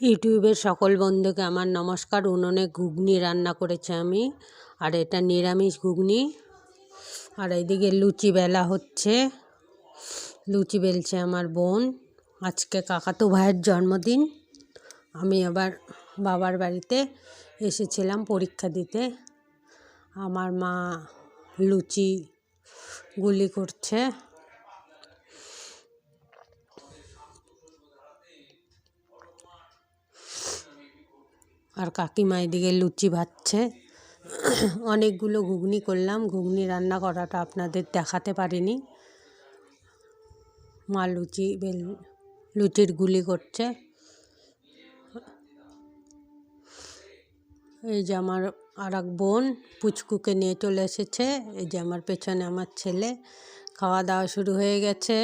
ইউটিউবের সকল বন্ধুকে আমার নমস্কার। উনুনে ঘুগনি রান্না করেছি আমি। আর এটা নিরামিষ ঘুগনি। আর এইদিকে লুচি বেলা হচ্ছে। লুচি বেলছে আমার বোন। আজকে কাকাতো ভাইয়ের জন্মদিন। আমি আবার বাবার বাড়িতে এসেছিলাম পরীক্ষা দিতে। আমার মা লুচি গুলি করছে। আর কাকিমা এদিকে লুচি ভাজছে। অনেকগুলো ঘুগনি করলাম। ঘুগনি রান্না করাটা আপনাদের দেখাতে পারিনি। মা লুচি বেল, লুচির গুলি করছে। এই যে আমার আর এক বোন পুচকুকে নিয়ে চলে এসেছে। এই যে আমার পেছনে আমার ছেলে। খাওয়া দাওয়া শুরু হয়ে গেছে।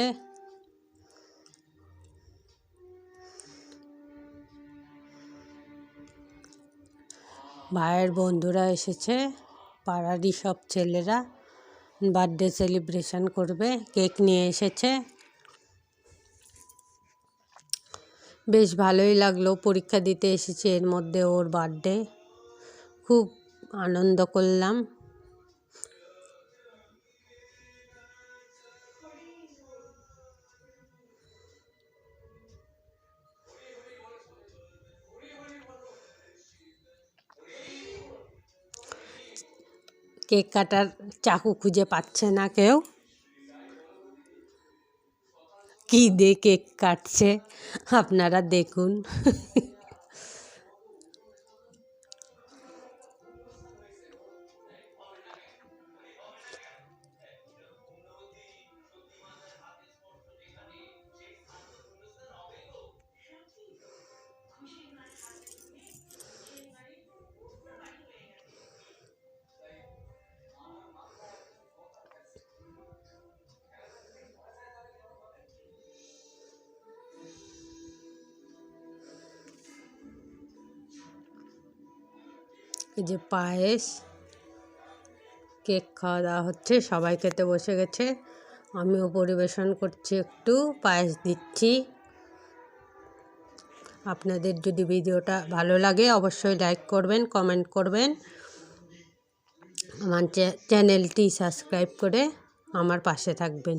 ভাইয়ের বন্ধুরা এসেছে, পাড়ারই সব ছেলেরা। বার্থডে সেলিব্রেশন করবে কেক নিয়ে এসেছে। বেশ ভালোই লাগল, পরীক্ষা দিতে এসেছে এর মধ্যে ওর বার্থডে খুব আনন্দ করলাম। কেক কাটার চাকু খুঁজে পাচ্ছে না কেউ। কী দিয়ে কেক কাটছে? আপনারা দেখুন। যে পায়েস, কেক খাওয়া দাওয়া হচ্ছে, সবাই খেতে বসে গেছে। আমিও পরিবেশন করছি একটু, পায়েস দিচ্ছি। আপনাদের যদি ভিডিওটা ভালো লাগে, অবশ্যই লাইক করবেন, কমেন্ট করবেন। আমার চ্যানেলটি সাবস্ক্রাইব করে আমার পাশে থাকবেন।